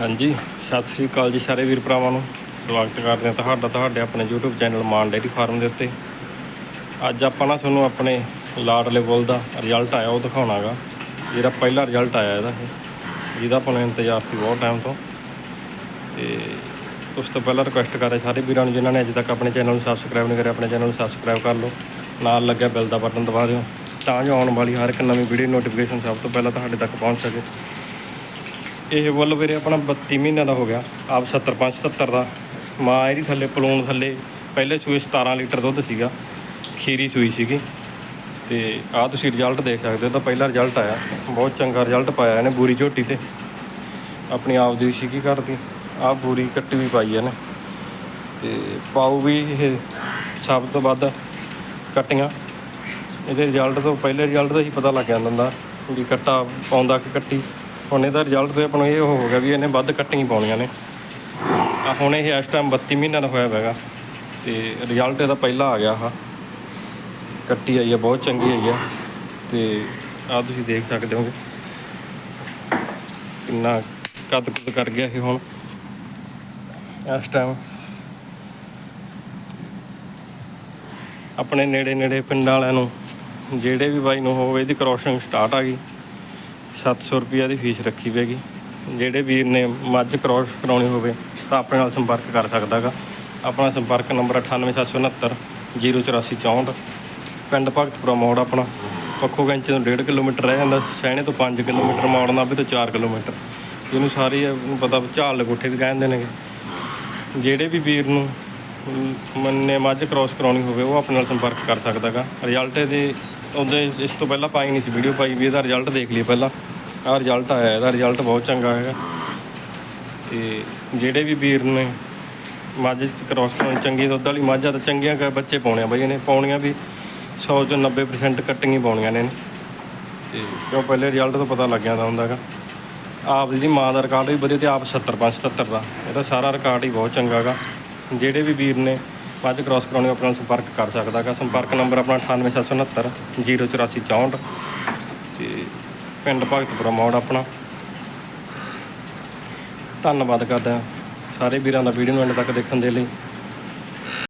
ਹਾਂਜੀ ਸਤਿ ਸ੍ਰੀ ਅਕਾਲ ਜੀ ਸਾਰੇ ਵੀਰ ਭਰਾਵਾਂ ਨੂੰ। ਸਵਾਗਤ ਕਰਦੇ ਹਾਂ ਤੁਹਾਡਾ ਤੁਹਾਡੇ ਆਪਣੇ YouTube channel Maan dairy farm ਦੇ ਉੱਤੇ। ਅੱਜ ਆਪਾਂ ਨਾ ਤੁਹਾਨੂੰ ਆਪਣੇ ਲਾਡਲੇ ਬੁੱਲ ਦਾ ਰਿਜ਼ਲਟ ਆਇਆ ਉਹ ਦਿਖਾਉਣਾਗਾ। ਜਿਹੜਾ ਪਹਿਲਾ ਰਿਜ਼ਲਟ ਆਇਆ ਇਹਦਾ ਇਹ, ਜਿਹਦਾ ਆਪਾਂ ਨੂੰ ਇੰਤਜ਼ਾਰ ਸੀ ਬਹੁਤ ਟਾਈਮ ਤੋਂ। ਤੇ ਉਸ ਤੋਂ ਪਹਿਲਾਂ ਰਿਕੁਐਸਟ ਕਰ ਰਿਹਾ ਸਾਰੇ ਵੀਰਾਂ ਨੂੰ ਜਿਨ੍ਹਾਂ ਨੇ ਅਜੇ ਤੱਕ ਆਪਣੇ ਚੈਨਲ ਨੂੰ ਸਬਸਕ੍ਰਾਈਬ ਨਹੀਂ ਕਰਿਆ ਆਪਣੇ ਚੈਨਲ ਨੂੰ ਸਬਸਕ੍ਰਾਈਬ ਕਰ ਲਓ। ਨਾਲ ਲੱਗਿਆ ਬੈਲ ਦਾ ਬਟਨ ਦਬਾ ਦਿਓ। ਤਾਂ ਜੋ ਆਉਣ ਵਾਲੀ ਹਰ ਇੱਕ ਨਵੀਂ ਵੀਡੀਓ ਨੋਟੀਫਿਕੇਸ਼ਨ ਸਭ ਤੋਂ ਪਹਿਲਾਂ ਤੁਹਾਡੇ ਤੱਕ ਪਹੁੰਚ ਸਕੇ। ਇਹ ਬੁੱਲ ਵੀਰੇ ਆਪਣਾ 32 ਮਹੀਨਿਆਂ ਦਾ ਹੋ ਗਿਆ, ਆਪ 75 77 ਦਾ। ਮਾਂ ਇਹਦੀ ਥੱਲੇ ਪਲੂਣ ਥੱਲੇ, ਪਹਿਲੇ ਸੂਏ 17 ਲੀਟਰ ਦੁੱਧ ਸੀਗਾ, ਖੀਰੀ ਸੂਈ ਸੀਗੀ। ਤੇ ਆਹ ਤੁਸੀਂ ਰਿਜ਼ਲਟ ਦੇਖ ਸਕਦੇ ਹੋ, ਤਾਂ ਪਹਿਲਾ ਰਿਜ਼ਲਟ ਆਇਆ। ਬਹੁਤ ਚੰਗਾ ਰਿਜ਼ਲਟ ਪਾਇਆ ਇਹਨੇ ਬੂਰੀ ਝੋਟੀ ਤੇ। ਆਪਣੀ ਆਪ ਦੀ ਸੀਗੀ ਕਰਦੀ ਆਹ ਬੂਰੀ ਕੱਟੀ ਵੀ ਪਾਈ ਇਹਨੇ। ਤੇ ਪਾਉ ਵੀ ਇਹ ਸਭ ਤੋਂ ਵੱਧ ਕੱਟੀਆਂ। ਇਹਦੇ ਰਿਜ਼ਲਟ ਤੋਂ ਪਹਿਲੇ ਰਿਜ਼ਲਟ ਦਾ ਹੀ ਪਤਾ ਲੱਗ ਜਾਂਦਾ ਹੁੰਦਾ ਵੀ ਕੱਟਾ ਪਾਉਂਦਾ ਕਿ ਕੱਟੀ। ਹੁਣ ਇਹਦਾ ਰਿਜ਼ਲਟ ਤੇ ਆਪਾਂ ਨੂੰ ਇਹ ਹੋ ਗਿਆ ਵੀ ਇਹਨੇ ਵੱਧ ਕੱਟੀਆਂ ਪਾਉਣੀਆਂ ਨੇ। ਆ ਹੁਣ ਇਹ ਇਸ ਟਾਈਮ 32 ਮਹੀਨਿਆਂ ਦਾ ਹੋਇਆ ਹੈਗਾ ਤੇ ਰਿਜ਼ਲਟ ਇਹਦਾ ਪਹਿਲਾ ਆ ਗਿਆ ਆਹ। ਕੱਟੀ ਆਈ ਆ, ਬਹੁਤ ਚੰਗੀ ਆਈ ਆ। ਤੇ ਆ ਤੁਸੀਂ ਦੇਖ ਸਕਦੇ ਹੋਗੇ। ਕਿੰਨਾ ਕੱਦ ਕੁੱਦ ਕਰ ਗਿਆ ਇਹ ਹੁਣ। ਇਸ ਟਾਈਮ ਆਪਣੇ ਨੇੜੇ ਨੇੜੇ ਪਿੰਡਾਂ ਵਾਲਿਆਂ ਨੂੰ, ਜਿਹੜੇ ਵੀ ਬਾਈ ਨੂੰ ਹੋਵੇ, ਇਹਦੀ ਕ੍ਰੋਸਿੰਗ ਸਟਾਰਟ ਆ ਗਈ। 700 ਰੁਪਈਆ ਦੀ ਫੀਸ ਰੱਖੀ ਹੋਵੇਗੀ ਜਿਹੜੇ ਵੀਰ ਨੇ ਮੱਝ ਕ੍ਰੋਸ ਕਰਾਉਣੀ ਹੋਵੇ ਤਾਂ ਆਪਣੇ ਨਾਲ ਸੰਪਰਕ ਕਰ ਸਕਦਾਗਾ। ਆਪਣਾ ਸੰਪਰਕ ਨੰਬਰ 98769 08464 ਪਿੰਡ ਭਗਤਪੁਰਾ ਮੋੜ ਆਪਣਾ। ਪੱਖੋ ਗੰਚ ਤੋਂ 1.5 ਕਿਲੋਮੀਟਰ ਰਹਿ ਜਾਂਦਾ। ਸੈਣੇ ਤੋਂ 5 ਕਿਲੋਮੀਟਰ, ਮੋੜ ਨਾਭੇ ਤੋਂ 4 ਕਿਲੋਮੀਟਰ। ਇਹਨੂੰ ਸਾਰੇ ਨੂੰ ਪਤਾ ਝਾਲ ਲਗੋਠੇ ਵੀ ਕਹਿੰਦੇ ਨੇਗੇ। ਜਿਹੜੇ ਵੀ ਵੀਰ ਨੂੰ ਮੰਨੇ ਮੱਝ ਕ੍ਰੋਸ ਕਰਾਉਣੀ ਹੋਵੇ, ਉਹ ਆਪਣੇ ਨਾਲ ਸੰਪਰਕ ਕਰ ਸਕਦਾਗਾ। ਰਿਜ਼ਲਟ ਇਹਦੇ ਉਹਦੇ ਇਸ ਤੋਂ ਪਹਿਲਾਂ ਪਾਈ ਨਹੀਂ ਸੀ ਵੀਡੀਓ ਪਾਈ ਵੀ ਇਹਦਾ ਰਿਜ਼ਲਟ ਦੇਖ ਲਈਏ ਪਹਿਲਾਂ। ਆਹ ਰਿਜ਼ਲਟ ਆਇਆ, ਇਹਦਾ ਰਿਜ਼ਲਟ ਬਹੁਤ ਚੰਗਾ ਹੈਗਾ। ਤੇ ਜਿਹੜੇ ਵੀ ਵੀਰ ਨੇ, ਮੱਝ ਚ ਕ੍ਰੋਸ ਕਰਾਉਣੀ ਚੰਗੀ ਦੁੱਧ ਵਾਲੀ ਮੱਝਾਂ ਆ ਤਾਂ ਚੰਗੀਆਂ ਕ ਬੱਚੇ ਪਾਉਣੇ ਆ ਬਈ ਇਹਨੇ। ਪਾਉਣੀਆਂ ਵੀ 100 ਚੋਂ 90% ਕੱਟੀਆਂ ਹੀ ਪਾਉਣੀਆਂ ਨੇ ਇਹਨੇ। ਤੇ ਕਿਉਂ ਪਹਿਲੇ ਰਿਜ਼ਲਟ ਤੋਂ ਪਤਾ ਲੱਗ ਜਾਂਦਾ ਹੁੰਦਾਗਾ ਆਪ ਦੀ ਮਾਂ ਦਾ ਰਿਕਾਰਡ ਵੀ ਵਧੀਆ ਤੇ ਆਪ 75 77 ਦਾ। ਇਹਦਾ ਸਾਰਾ ਰਿਕਾਰਡ ਹੀ ਬਹੁਤ ਚੰਗਾ ਗਾ ਜਿਹੜੇ ਵੀ ਵੀਰ ਨੇ ਮੱਝ ਕ੍ਰਾਸ ਕਰਾਉਣੀ ਉਹ ਆਪਣੇ ਨਾਲ ਸੰਪਰਕ ਕਰ ਸਕਦਾ ਗਾ ਸੰਪਰਕ ਨੰਬਰ ਆਪਣਾ 98769 08464 ਤੇ ਪਿੰਡ ਭਗਤਪੁਰਾ ਮੋੜ ਆਪਣਾ। ਧੰਨਵਾਦ ਕਰਦਾ ਸਾਰੇ ਵੀਰਾਂ ਦਾ ਵੀਡੀਓ ਨੂੰ ਐਂਡ ਤੱਕ ਦੇਖਣ ਦੇ ਲਈ।